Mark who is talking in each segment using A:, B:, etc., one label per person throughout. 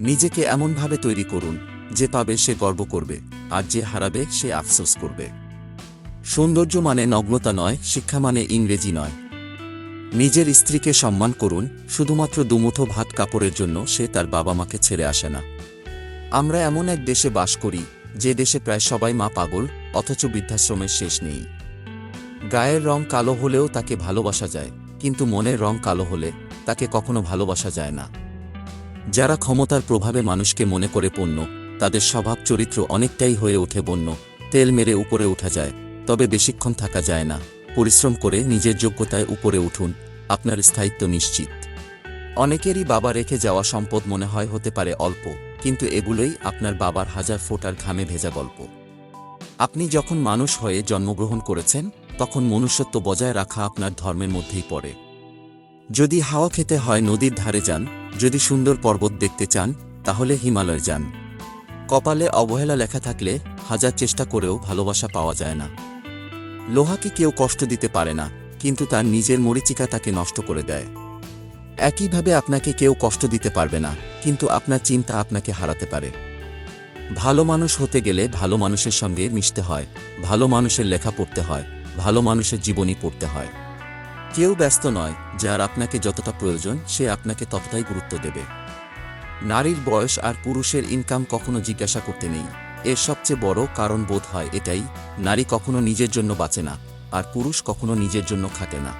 A: নিজেকে এমনভাবে তৈরি করুন যে পাবে সে গর্ব করবে, আর যে হারাবে সে আফসোস করবে। সৌন্দর্য মানে নগ্নতা নয়, শিক্ষা মানে ইংরেজি নয়। নিজের স্ত্রীকে সম্মান করুন, শুধুমাত্র দুমুঠো ভাত কাপড়ের জন্য সে তার বাবা মাকে ছেড়ে আসে না। আমরা এমন এক দেশে বাস করি, যে দেশে প্রায় সবাই মা পাগল, অথচ বৃদ্ধাশ্রমের শেষ নেই। গায়ের রং কালো হলেও তাকে ভালোবাসা যায়, কিন্তু মনের রং কালো হলে তাকে কখনো ভালোবাসা যায় না। যারা ক্ষমতার প্রভাবে মানুষকে মনে করে পণ্য, তাদের স্বভাব চরিত্র অনেকটাই হয়ে ওঠে বন্য, তেল মেরে উপরে ওঠা যায়, তবে বেশিক্ষণ থাকা যায় না। পরিশ্রম করে নিজের যোগ্যতায় উপরে উঠুন, আপনার স্থায়িত্ব নিশ্চিত। অনেকেরই বাবা রেখে যাওয়া সম্পদ মনে হয় হতে পারে অল্প, কিন্তু এগুলোই আপনার বাবার হাজার ফোটার ঘামে ভেজা গল্প। আপনি যখন মানুষ হয়ে জন্মগ্রহণ করেছেন, তখন মনুষ্যত্ব বজায় রাখা আপনার ধর্মের মধ্যেই পড়ে। যদি হাওয়া খেতে হয় নদীর ধারে যান, যদি সুন্দর পর্বত দেখতে চান, তাহলে হিমালয় যান। কপালে অবহেলা লেখা থাকলে হাজার চেষ্টা করেও ভালোবাসা পাওয়া যায় না। লোহাকে কেউ কষ্ট দিতে পারে না, কিন্তু তার নিজের মরিচিকা তাকে নষ্ট করে দেয়। একইভাবে আপনাকে কেউ কষ্ট দিতে পারবে না, কিন্তু আপনার চিন্তা আপনাকে হারাতে পারে। ভালো মানুষ হতে গেলে ভালো মানুষের সঙ্গে মিশতে হয়, ভালো মানুষের লেখা পড়তে হয়, ভালো মানুষের জীবনী পড়তে হয়। কেউ ব্যস্ত নয়, যার আপনাকে যতটা প্রয়োজন, সে আপনাকে ততটাই গুরুত্ব দেবে। নারীর বয়স আর পুরুষের ইনকাম কখনো জিজ্ঞাসা করতে নেই। এর সবচেয়ে বড় কারণ বোধ হয় এটাই, নারী কখনো নিজের জন্য বাঁচে না, আর পুরুষ কখনো নিজের জন্য খাটে না।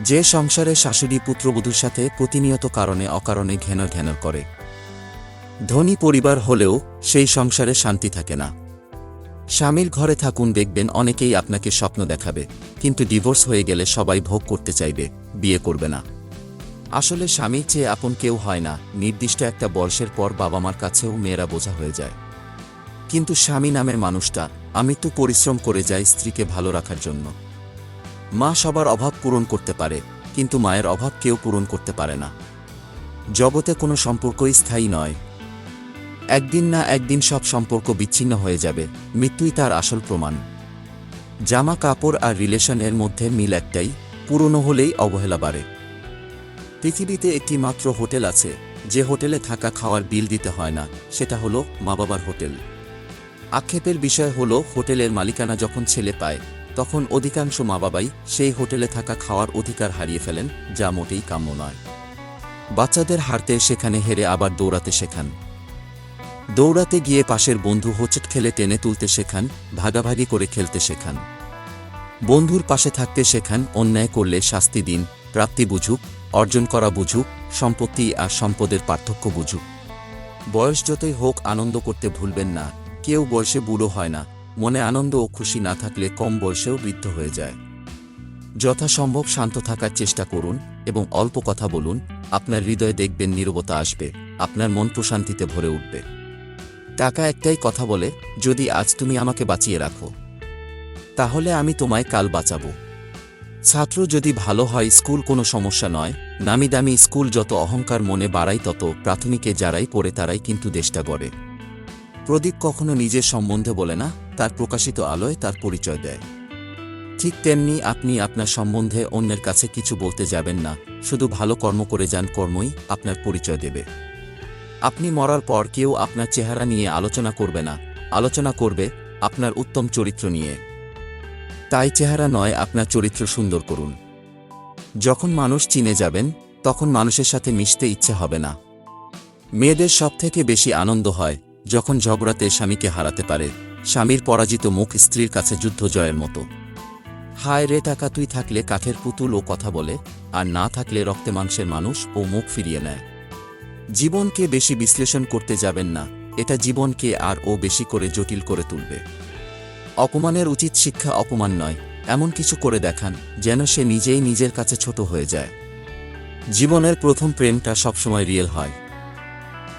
A: যে সংসারে শাশুড়ি পুত্রবধূর সাথে প্রতিনিয়ত কারণে অকারণে ঘেনর ঘেনর করে। ধনী পরিবার হলেও সেই সংসারে শান্তি থাকে না। স্বামীর ঘরে থাকুন, দেখবেন অনেকেই আপনাকে স্বপ্ন দেখাবে, কিন্তু ডিভোর্স হয়ে গেলে সবাই ভোগ করতে চাইবে, বিয়ে করবে না। আসলে স্বামীর চেয়ে আপন কেউ হয় না, নির্দিষ্ট একটা বয়সের পর বাবা মার কাছেও মেয়েরা বোঝা হয়ে যায়। কিন্তু স্বামী নামের মানুষটা আমি তো পরিশ্রম করে যাই স্ত্রীকে ভালো রাখার জন্য। মা সবার অভাব পূরণ করতে পারে, কিন্তু মায়ের অভাব কেউ পূরণ করতে পারে না। জগতে কোনো সম্পর্কই স্থায়ী নয় একদিন না একদিন সব সম্পর্ক বিচ্ছিন্ন হয়ে যাবে, মৃত্যুই তার আসল প্রমাণ। জামা কাপড় আর রিলেশনের মধ্যে মিল একটাই, পুরনো হলেই অবহেলা বাড়ে। পৃথিবীতে একটি মাত্র হোটেল আছে, যে হোটেলে থাকা খাওয়ার বিল দিতে হয় না, সেটা হলো মা বাবার হোটেল। আক্ষেপের বিষয় হলো, হোটেলের মালিকানা যখন ছেলে পায়, তখন অধিকাংশ মা বাবাই সেই হোটেলে থাকা খাওয়ার অধিকার হারিয়ে ফেলেন, যা মোটেই কাম্য নয়। বাচ্চাদের হারতে সেখানে হেরে আবার দৌড়াতে শেখান। দৌড়াতে গিয়ে পাশের বন্ধু হোঁচট খেলে টেনে তুলতে শেখান, ভাগাভাগি করে খেলতে শেখান। বন্ধুর পাশে থাকতে শেখান, অন্যায় করলে শাস্তি দিন, প্রাপ্তি বুঝুক, অর্জন করা বুঝুক, সম্পত্তি আর সম্পদের পার্থক্য বুঝুক। বয়স যতই হোক আনন্দ করতে ভুলবেন না, কেউ বয়সে বুড়ো হয় না, মনে আনন্দ ও খুশি না থাকলে কম বয়সেও বৃদ্ধ হয়ে যায়। যথাসম্ভব শান্ত থাকার চেষ্টা করুন এবং অল্প কথা বলুন, আপনার হৃদয়ে দেখবেন নীরবতা আসবে, আপনার মন প্রশান্তিতে ভরে উঠবে। টাকা একটাই কথা বলে, যদি আজ তুমি আমাকে বাঁচিয়ে রাখো। তাহলে আমি তোমায় কাল বাঁচাবো। ছাত্র যদি ভালো হয়, স্কুল কোনো সমস্যা নয়। নামি দামি স্কুল যত অহংকার মনে বাড়াই তত প্রাথমিকে যারাই পড়ে তারাই কিন্তু দেশটা গড়ে। প্রদীপ কখনো নিজের সম্বন্ধে বলে না, তার প্রকাশিত আলোয় তার পরিচয় দেয়। ঠিক তেমনি আপনি আপনার সম্বন্ধে অন্যের কাছে কিছু বলতে যাবেন না, শুধু ভালো কর্ম করে যান, কর্মই আপনার পরিচয় দেবে। আপনি মরার পর কেউ আপনার চেহারা নিয়ে আলোচনা করবে না। আলোচনা করবে আপনার উত্তম চরিত্র নিয়ে। তাই চেহারা নয়, আপনার চরিত্র সুন্দর করুন। যখন মানুষ চিনে যাবেন, তখন মানুষের সাথে মিশতে ইচ্ছে হবে না। মেয়েদের সবথেকে বেশি আনন্দ হয় যখন ঝগড়াতে স্বামীকে হারাতে পারে। স্বামীর পরাজিত মুখ স্ত্রীর কাছে যুদ্ধ জয়ের মতো। হায় রে টাকা, তুই থাকলে কাঠের পুতুল ও কথা বলে, আর না থাকলে রক্তে মাংসের মানুষ ও মুখ ফিরিয়ে নেয়। জীবনকে বেশি বিশ্লেষণ করতে যাবেন না, এটা জীবনকে আর ও বেশি করে জটিল করে তুলবে। অপমানের উচিত শিক্ষা অপমান নয়, এমন কিছু করে দেখান, যেন সে নিজেই নিজের কাছে ছোট হয়ে যায়। জীবনের প্রথম প্রেমটা সবসময় রিয়েল হয়।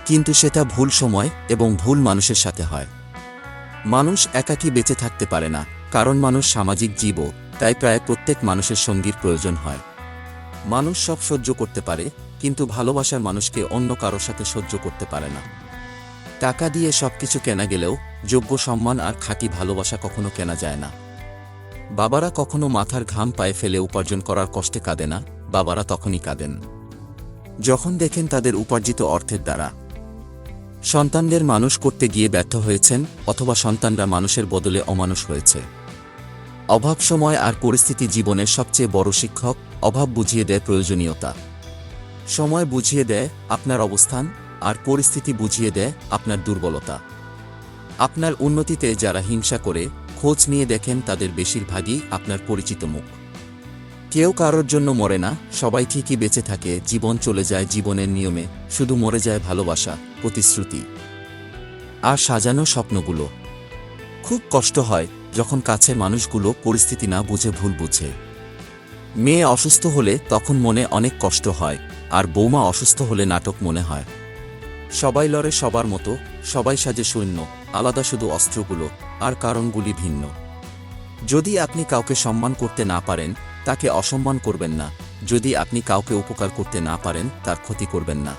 A: কিন্তু সেটা ভুল সময় এবং ভুল মানুষের সাথে হয়। মানুষ একাকী বেঁচে থাকতে পারে না, কারণ মানুষ সামাজিক জীবও, তাই প্রায় প্রত্যেক মানুষের সঙ্গীর প্রয়োজন হয়। মানুষ সব সহ্য করতে পারে কিন্তু ভালোবাসার মানুষকে অন্য কারোর সাথে সহ্য করতে পারে না। টাকা দিয়ে সবকিছু কেনা গেলেও যোগ্য সম্মান আর খাঁটি ভালোবাসা কখনো কেনা যায় না। বাবারা কখনো মাথার ঘাম পায়ে ফেলে উপার্জন করার কষ্টে কাঁদে না, বাবারা তখনই কাঁদেন। যখন দেখেন তাদের উপার্জিত অর্থের দ্বারা। সন্তানদের মানুষ করতে গিয়ে ব্যর্থ হয়েছেন অথবা সন্তানরা মানুষের বদলে অমানুষ হয়েছে। অভাব সময় আর পরিস্থিতি জীবনের সবচেয়ে বড় শিক্ষক অভাব বুঝিয়ে দেয় প্রয়োজনীয়তা। সময় বুঝিয়ে দেয় আপনার অবস্থান আর পরিস্থিতি বুঝিয়ে দেয় আপনার দুর্বলতা। আপনার উন্নতিতে যারা হিংসা করে, খোঁজ নিয়ে দেখেন তাদের বেশিরভাগই আপনার পরিচিত মুখ। কেউ কারোর জন্য মরে না, সবাই ঠিকই বেঁচে থাকে, জীবন চলে যায় জীবনের নিয়মে, শুধু মরে যায় ভালোবাসা, প্রতিশ্রুতি আর সাজানো স্বপ্নগুলো। খুব কষ্ট হয় যখন কাছের মানুষগুলো পরিস্থিতি না বুঝে ভুল বুঝে। মেয়ে অসুস্থ হলে তখন মনে অনেক কষ্ট হয়। আর বৌমা অসুস্থ হলে নাটক মনে হয়। সবাই লড়ে সবার মতো, সবাই সাজে সৈন্য আলাদা শুধু অস্ত্রগুলো, আর কারণগুলি ভিন্ন। যদি আপনি কাউকে সম্মান করতে না পারেন, তাকে অসম্মান করবেন না। যদি আপনি কাউকে উপকার করতে না পারেন, তার ক্ষতি করবেন না।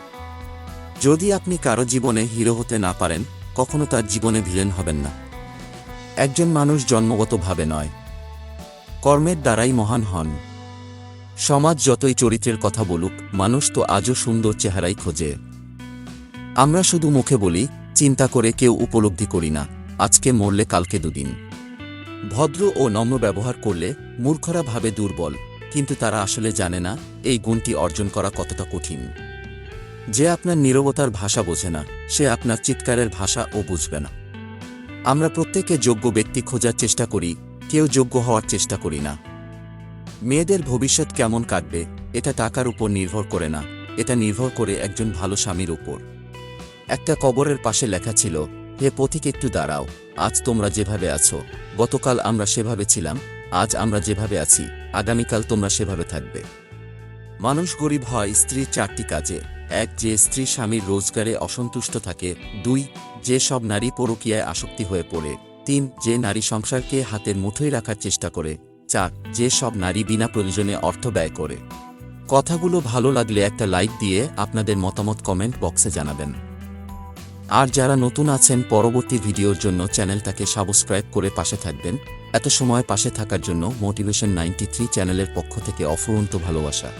A: যদি আপনি কারও জীবনে হিরো হতে না পারেন, কখনো তার জীবনে ভিলেন হবেন না। একজন মানুষ জন্মগতভাবে নয়। কর্মের দ্বারাই মহান হন। সমাজ যতই চরিত্রের কথা বলুক, মানুষ তো আজও সুন্দর চেহারাই খোঁজে। আমরা শুধু মুখে বলি, চিন্তা করে কেউ উপলব্ধি করি না, আজকে মরলে কালকে দুদিন। ভদ্র ও নম্র ব্যবহার করলে মূর্খরা ভাবে দুর্বল, কিন্তু তারা আসলে জানে না, এই গুণটি অর্জন করা কতটা কঠিন। যে আপনার নীরবতার ভাষা বোঝে না, সে আপনার চিৎকারের ভাষা ও বুঝবে না। আমরা প্রত্যেকে যোগ্য ব্যক্তি খোঁজার চেষ্টা করি, কেউ যোগ্য হওয়ার চেষ্টা করি না। মেয়েদের ভবিষ্যৎ কেমন কাটবে, এটা টাকার উপর নির্ভর করে না, এটা নির্ভর করে একজন ভালো স্বামীর উপর। একটা কবরের পাশে লেখা ছিল, হে পথিক, একটু দাঁড়াও, আজ তোমরা যেভাবে আছো, গতকাল আমরা সেভাবে ছিলাম, আজ আমরা যেভাবে আছি, আগামীকাল তোমরা সেভাবে থাকবে। মানুষ গরিব হয় স্ত্রীর চারটি কাজে, এক, যে স্ত্রী স্বামীর রোজগারে অসন্তুষ্ট থাকে, দুই, যে সব নারী পরকীয়ায় আসক্তি হয়ে পড়ে, তিন, যে নারী সংসারকে হাতের মুঠোয় রাখার চেষ্টা করে চার যে সব নারী বিনা প্রয়োজনে অর্থ ব্যয় করে। কথাগুলো ভালো লাগলে একটা লাইক দিয়ে আপনাদের মতামত কমেন্ট বক্সে জানাবেন। আর যারা নতুন আছেন, পরবর্তী ভিডিওর জন্য চ্যানেলটাকে সাবস্ক্রাইব করে পাশে থাকবেন। এত সময় পাশে থাকার জন্য মোটিভেশন নাইনটি চ্যানেলের পক্ষ থেকে অফুরন্ত ভালোবাসা।